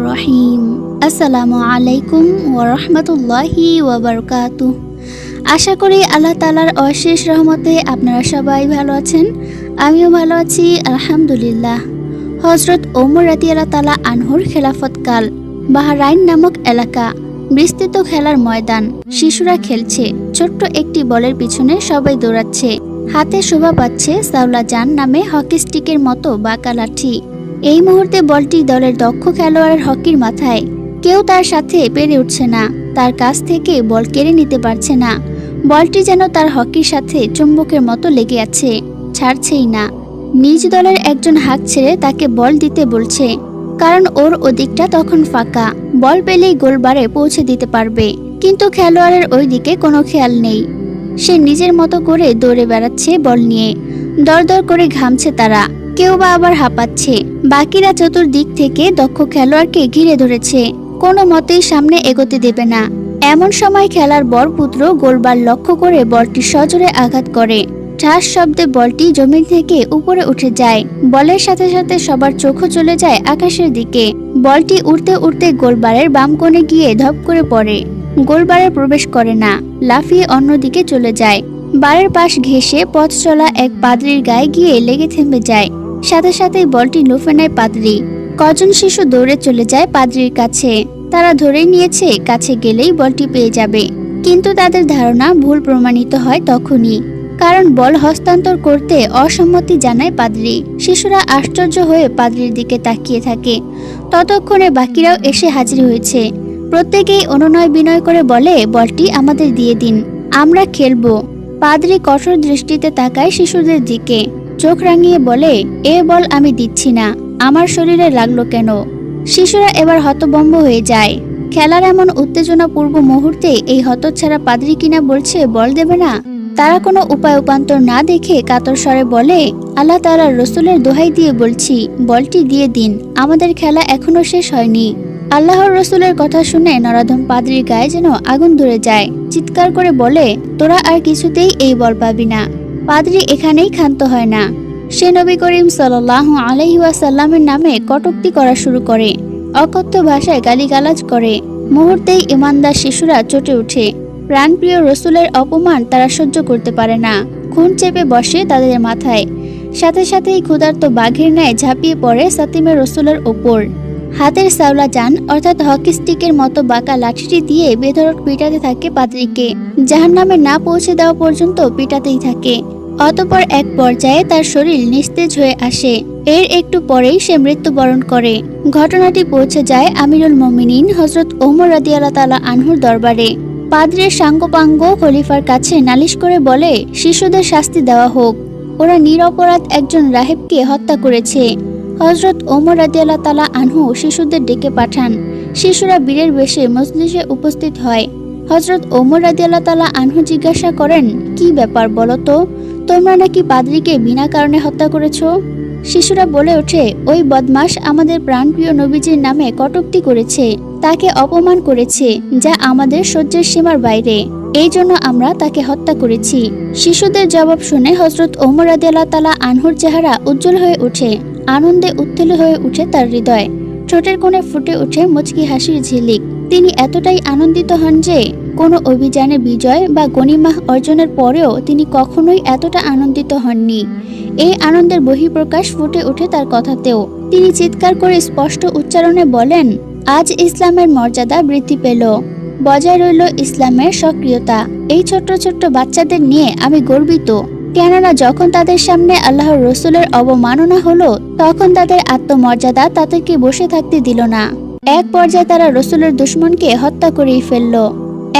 রহিম আলাইকুম আশা করি আল্লাহ তাআলার অশেষ রহমতে আপনারা সবাই ভালো আছেন, আমিও ভালো আছি, আলহামদুলিল্লাহ। হজরত ওমর রাদিয়াল্লাহু তাআলা আনহুর খেলাফতকাল বাহারাইন নামক এলাকা, বিস্তৃত খেলার ময়দান, শিশুরা খেলছে, ছোট্ট একটি বলের পিছনে সবাই দৌড়াচ্ছে, হাতে শোভা পাচ্ছে সাউলা জান নামে হকি স্টিকের মতো বাঁকা লাঠি। এই মুহূর্তে বলটি দলের দক্ষ খেলোয়াড়ের হকির মাথায়। কেউ তার সাথে পেরে উঠছে না, তার কাছ থেকে বল কেড়ে নিতে পারছে না। বলটি যেন তার হকির সাথে চুম্বকের মতো লেগে আছে, ছাড়ছেই না। নিজ দলের একজন হাত ছেড়ে তাকে বল দিতে বলছে, কারণ ওর ওদিকটা তখন ফাঁকা। বল পেলেই গোলবারে পৌঁছে দিতে পারবে, কিন্তু খেলোয়াড়ের ওই দিকে কোনো খেয়াল নেই। সে নিজের মতো করে দৌড়ে বেড়াচ্ছে বল নিয়ে। দরদর করে ঘামছে তারা। কেউ বা আবার হাঁপাচ্ছে। বাকিরা চতুর্দিক থেকে দক্ষ খেলোয়াড়কে ঘিরে ধরেছে। কোনো মতেই সামনে এগোতে দেবে না। এমন সময় খেলার বরপুত্র গোলবার লক্ষ্য করে বলটি সজোরে আঘাত করে। ঠাস শব্দে বলটি জমিন থেকে উপরে উঠে যায়। বলের সাথে সাথে সবার চোখও চলে যায় আকাশের দিকে। বলটি উড়তে উড়তে গোলবারের বাম কোণে গিয়ে ধপ করে পড়ে। গোলবারে প্রবেশ করে না, লাফিয়ে অন্যদিকে চলে যায়। বারের পাশ ঘেঁষে পথ চলা এক পাদ্রির গায়ে গিয়ে লেগে থেমে যায়। সাথে সাথে বলটি লুফে নেয় পাদ্রি। কজন শিশু দৌড়ে চলে যায় পাদ্রির কাছে। তারা ধরেই নিয়েছে, কাছে গেলেই বলটি পেয়ে যাবে। কিন্তু তাদের ধারণা ভুল প্রমাণিত হয় তখনই। কারণ বল হস্তান্তর করতে অসম্মতি জানায় পাদ্রি। শিশুরা আশ্চর্য হয়ে পাদ্রির দিকে তাকিয়ে থাকে। ততক্ষণে বাকিরাও এসে হাজির হয়েছে। প্রত্যেকেই অনুনয় বিনয় করে বলে, বলটি আমাদের দিয়ে দিন। আমরা খেলব। পাদ্রি কঠোর দৃষ্টিতে তাকায় শিশুদের দিকে। চোখ রাঙিয়ে বলে, এ বল, আমি দিচ্ছি না। আমার শরীরে লাগল কেন? শিশুরা এবার হতবম্ব হয়ে যায়। খেলার এমন উত্তেজনাপূর্ব মুহূর্তে এই হতচ্ছাড়া পাদ্রি কিনা বলছে, বল দেবে না? তারা কোনো উপায় উপান্তর না দেখে কাতর স্বরে বলে, আল্লাহ তাআলা রসুলের দোহাই দিয়ে বলছি, বলটি দিয়ে দিন। আমাদের খেলা এখনও শেষ হয়নি। আল্লাহর রসুলের কথা শুনে নরাধম পাদ্রির গায়ে যেন আগুন ধরে যায়। চিৎকার করে বলে, তোরা আর কিছুতেই এই বল পাবি না। পাদ্রি এখানেই ক্ষান্ত হয় না। সে নবী করিম সাল্লাহ আলহিউসাল্লামের নামে কটুক্তি করা শুরু করে, অকথ্য ভাষায় গালিগালাজ করে। মুহূর্তেই ইমানদার শিশুরা চটে ওঠে। প্রাণপ্রিয় রসুলের অপমান তারা সহ্য করতে পারে না। খুন চেপে বসে তাদের মাথায়। সাথে সাথেই ক্ষুধার্ত বাঘের ন্যায় ঝাঁপিয়ে পড়ে সাতিমের রসুলের ওপর। হাতের সাওলা যান, অর্থাৎ হকি স্টিকের মতো বাঁকা লাঠিটি দিয়ে বেধরক পিটাতে থাকে পাদ্রিকে। যাহার নামে না পৌঁছে দেওয়া পর্যন্ত পিটাতেই থাকে। অতপর এক পর্যায়ে তার শরীর নিস্তেজ হয়ে আসে। এর একটু পরেই সে মৃত্যুবরণ করে। ঘটনাটি পৌঁছে যায় আমিরুল মমিনিন হজরত ওমর রাদিয়াল্লাহ তালা আনহুর দরবারে। পাদ্রের সাঙ্গপাঙ্গ খলিফার কাছে নালিশ করে বলে, শিশুদের শাস্তি দেওয়া হোক। ওরা নিরপরাধ একজন রাহেবকে হত্যা করেছে। হজরত ওমর রাদিয়াল্লাহ তালা আনহু শিশুদের ডেকে পাঠান। শিশুরা বীরের বেশে মজলিসে উপস্থিত হয়। হজরত ওমর রাদিয়াল্লাহ তালা আনহু জিজ্ঞাসা করেন, কি ব্যাপার বলো তো? তোমরা নাকি পাদ্রিকে বিনা কারণে হত্যা করেছ? শিশুরা বলে ওঠে, ওই বদমাস আমাদের প্রাণপ্রিয় নবীজির নামে কটূক্তি করেছে। তাকে অপমান করেছে, যা আমাদের সহ্যের সীমার বাইরে। এই জন্য আমরা তাকে হত্যা করেছি। শিশুদের জবাব শুনে হজরত ওমর রাদিয়াল্লাহ তালা আনহুর চেহারা উজ্জ্বল হয়ে ওঠে, আনন্দে উত্তেল হয়ে উঠে তার হৃদয়। ঠোঁটের কোণে ফুটে ওঠে মুচকি হাসির ঝিলিক। তিনি এতটাই আনন্দিত হন যে কোনো অভিযানে বিজয় বা গণিমাহ অর্জনের পরেও তিনি কখনোই এতটা আনন্দিত হননি। এই আনন্দের বহিঃপ্রকাশ ফুটে ওঠে তার কথাতেও। তিনি চিৎকার করে স্পষ্ট উচ্চারণে বলেন, আজ ইসলামের মর্যাদা বৃদ্ধি পেল। বজায় রইল ইসলামের সক্রিয়তা। এই ছোট্ট ছোট্ট বাচ্চাদের নিয়ে আমি গর্বিত। কেননা যখন তাদের সামনে আল্লাহর রসুলের অবমাননা হলো, তখন তাদের আত্মমর্যাদা তাদেরকে বসে থাকতে দিল না। এক পর্যায়ে তারা রসুলের দুশ্মনকে হত্যা করেই ফেলল।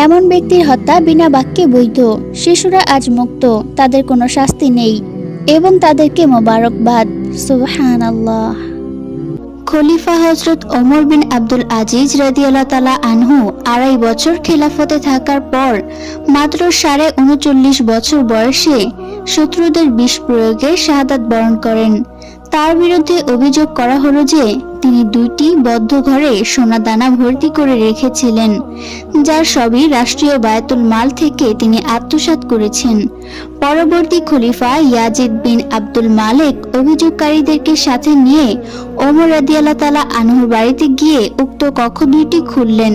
এমন ব্যক্তির হত্যা বিনা বাক্যে বৈধ। শিশুরা আজ মুক্ত, তাদের কোনো শাস্তি নেই এবং তাদেরকে মোবারকবাদ। সুবহান আল্লাহ খলিফা হজরত ওমর বিন আব্দুল আজিজ রাদিয়াল্লাহ তালা আনহু আড়াই বছর খেলাফতে থাকার পর মাত্র সাড়ে উনচল্লিশ বছর বয়সে শত্রুদের বিষ প্রয়োগে শাহাদাত বরণ করেন। তার বিরুদ্ধে অভিযোগ করা হলো যে তিনি দুইটি বদ্ধ ঘরে সোনা দানা ভর্তি করে রেখেছিলেন, যার সবই রাষ্ট্রীয় বায়াতুল মাল থেকে তিনি আত্মসাৎ করেছেন। পরবর্তী খলিফা ইয়াজিদ বিন আব্দুল মালেক অভিযোগকারীদেরকে সাথে নিয়ে ওমর রাদিয়াল্লাহ তালা আনহুর বাড়িতে গিয়ে উক্ত কক্ষ দুইটি খুললেন।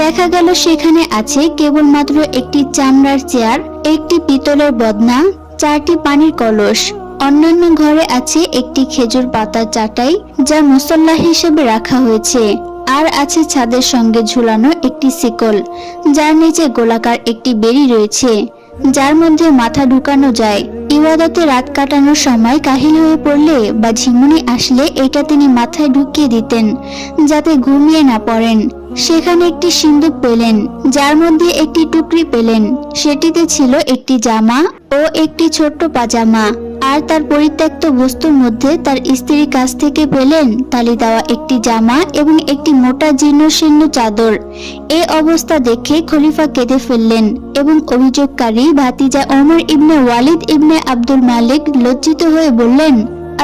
দেখা গেল সেখানে আছে কেবলমাত্র একটি চামড়ার চেয়ার, একটি পিতলের বদনা, চারটি পানির কলস। অন্যান্য ঘরে আছে একটি খেজুর পাতার চাটাই যা মুসল্লা হিসেবে রাখা হয়েছে। আর আছে ছাদের সঙ্গে ঝুলানো একটি শিকল, যার নিচে গোলাকার একটি বেরি রয়েছে, যার মধ্যে মাথা ঢুকানো যায়। ইবাদতে রাত কাটানোর সময় কাহিল হয়ে পড়লে বা ঝিমুনি আসলে এটা তিনি মাথায় ঢুকিয়ে দিতেন, যাতে ঘুমিয়ে না পড়েন। সেখানে একটি সিন্দুক পেলেন, যার মধ্যে একটি টুকরি পেলেন। সেটিতে ছিল একটি জামা ও একটি ছোট্ট পাজামা। আর তার পরিত্যক্ত বস্তুর মধ্যে তার স্ত্রীর কাছ থেকে পেলেন তালি দেওয়া একটি জামা এবং একটি মোটা জীর্ণ শীর্ণ চাদর। এই অবস্থা দেখে খলিফা কেঁদে ফেললেন এবং অভিযোগকারী ভাতিজা ওমর ইবনে ওয়ালিদ ইবনে আব্দুল মালিক লজ্জিত হয়ে বললেন,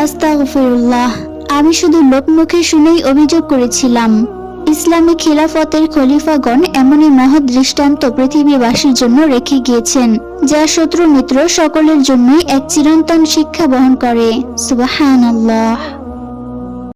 আস্তাগফিরুল্লাহ, আমি শুধু লোকমুখে শুনেই অভিযোগ করেছিলাম। ইসলামী খিলাফতের খলিফাগণ এমনই মহৎ দৃষ্টান্ত পৃথিবীবাসীর জন্য রেখে গিয়েছেন, যা শত্রু মিত্র সকলের জন্যই এক চিরন্তন শিক্ষা বহন করে। আল্লাহ